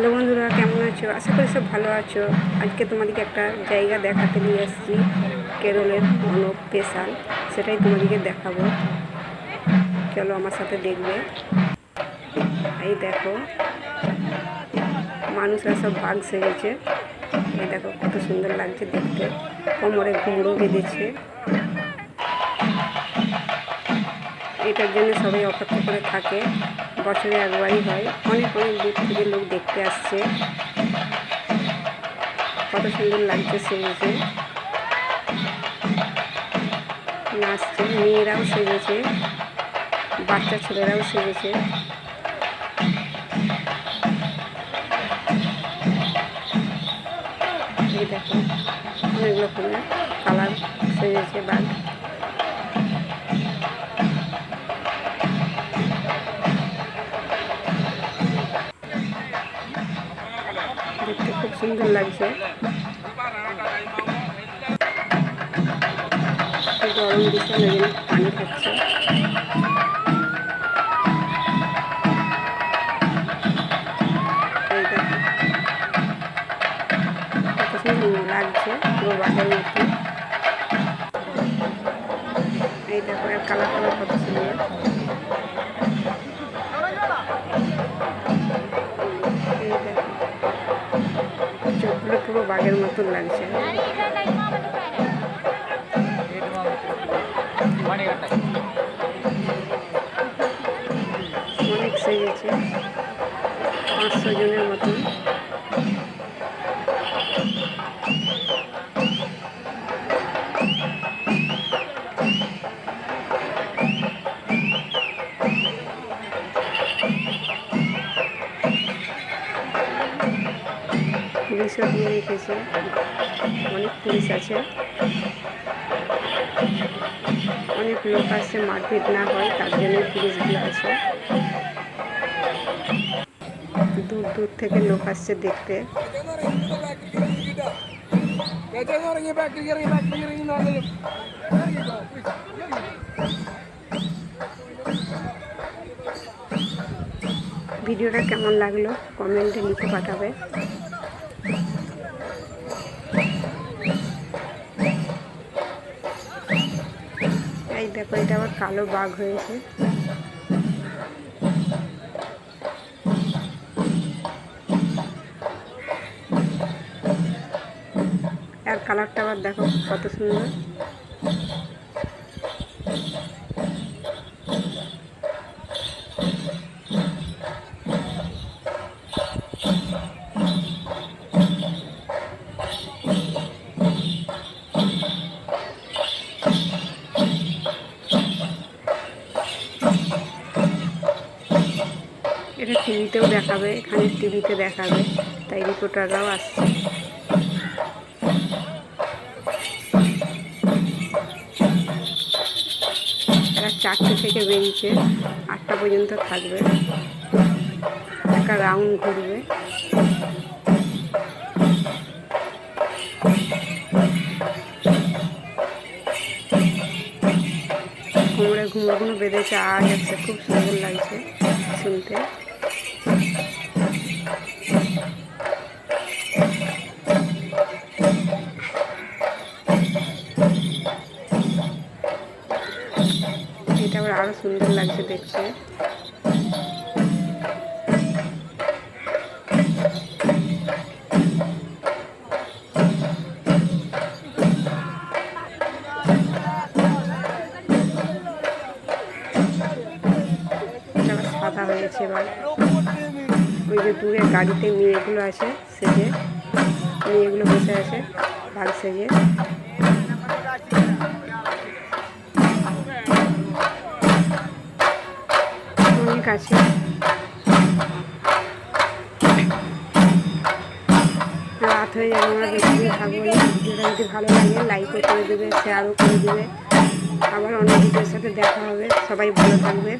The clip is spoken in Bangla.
হ্যালো বন্ধুরা, কেমন আছো? আশা করি সব ভালো আছো। আজকে তোমাদেরকে একটা জায়গা দেখাতে নিয়ে এসেছি, কেরলের মনো স্পেশাল সেটাই তোমাদেরকে দেখাবো। চলো আমার সাথে দেখবে। এই দেখো, মানুষরা সব বাঘ সেজেছে এই দেখো, কত সুন্দর লাগছে দেখতে। কোমরে ঘুমড়ো বেঁধেছে। এটার জন্য সবাই অপেক্ষা করে থাকে। বছরে একবারই হয়। অনেক অনেক দূর থেকে লোক দেখতে আসছে। কত সুন্দর লাগছে সেজেছে। নাচছে, মেয়েরাও সেজেছে, বাচ্চা ছেলেরাও সেজেছে। দেখো অনেক রকমের কালার সেজেছে বাঘ। সুন্দর লাগছে? গরম দিচ্ছে জন্য পানি খাচ্ছে। লাগছে পুরো মতো। এই দেখো কালার কালার কত সুন্দর। বাঘের মতন লাগছে। অনেক সেজেছে পাঁচশো জনের মতন। পুলিশও দিয়ে রেখেছে। অনেক পুলিশ আছে। অনেক লোক আসছে, মারপিট না হয়, তার জন্যই পুলিশগুলো আছে। দূর দূর থেকে লোক আসছে দেখতে। ভিডিওটা কেমন লাগল? কমেন্টে লিখে পাঠাবে। এই দেখো এটা আবার কালো বাঘ হয়েছে। আর কালারটা আবার দেখো কত সুন্দর। এটা টিভিতেও দেখাবে, এখানে টিভিতে দেখাবে। তাই রিপোর্টাররাও আসছে। চারটে থেকে বেরিয়েছে, আটটা পর্যন্ত থাকবে। একটা রাউন্ড ঘুরবে। কোমরে ঘুমোগুলো বেঁধেছে, আওয়াজ আসছে। খুব সুন্দর লাগছে শুনতে। সুন্দর লাগছে দেখতে। সাদা হয়েছে এবার। ওই যে দূরে গাড়িতে মেয়েগুলো আছে, সেজে, মেয়েগুলো বসে আছে বাঘ সেজে। আছে রাত হয়ে যাবে, আমরা বেশি খাব ভিডিওটা যদি ভালো লাগে লাইকও করে দেবে শেয়ারও করে দেবে। আবার অন্য সাথে দেখা হবে। সবাই ভালো থাকবে।